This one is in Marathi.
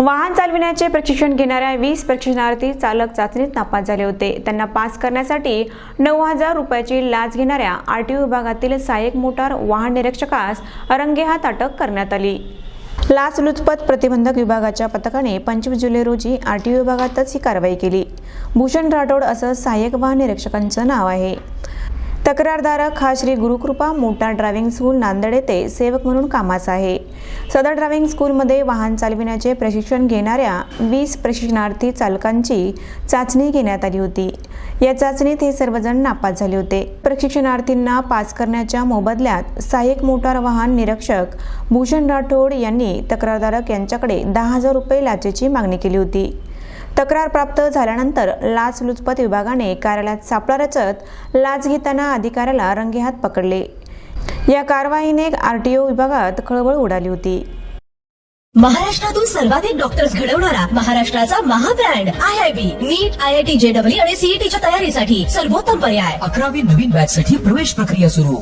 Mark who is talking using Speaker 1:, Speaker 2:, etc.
Speaker 1: वाहन चालविण्याचे प्रशिक्षण घेणाऱ्या वीस प्रशिक्षणार्थी चालक चाचणीत नापास झाले होते. त्यांना पास करण्यासाठी नऊ हजार रुपयाची लाच घेणाऱ्या आरटीओ विभागातील सहाय्यक मोटार वाहन निरीक्षकास रंगेहात अटक करण्यात आली. लाचलुचपत प्रतिबंधक विभागाच्या पथकाने पंचवीस जुलै रोजी आरटीओ विभागातच ही कारवाई केली. भूषण राठोड असं सहाय्यक वाहन निरीक्षकांचं नाव आहे. तक्रारधारक हा Shri Gurukrupa motor driving school Nanded येथे सेवक म्हणून कामाचा आहे. सदर ड्रायव्हिंग स्कूलमध्ये वाहन चालविण्याचे प्रशिक्षण घेणाऱ्या वीस प्रशिक्षणार्थी चालकांची चाचणी घेण्यात आली होती. या चाचणीत हे सर्वजण नापास झाले होते. प्रशिक्षणार्थींना पास करण्याच्या मोबदल्यात सहाय्यक मोटार वाहन निरीक्षक भूषण राठोड यांनी तक्रारधारक यांच्याकडे दहा हजार रुपये लाचेची मागणी केली होती. तक्रार प्राप्त झाल्यानंतर लाचलुचपत विभागाने कार्यालयात सापळा रचत लाच घेताना अधिकाऱ्याला रंगेहात पकडले. या कारवाईने आरटीओ विभागात खळबळ उडाली होती.
Speaker 2: महाराष्ट्रातून सर्वाधिक डॉक्टर्स घडवणारा महाराष्ट्राचा महाब्रँड I I B NEET I I T JW आणि सीईटीच्या तयारीसाठी सर्वोत्तम पर्याय.
Speaker 3: अकरावी नवीन बॅच साठी प्रवेश प्रक्रिया सुरू.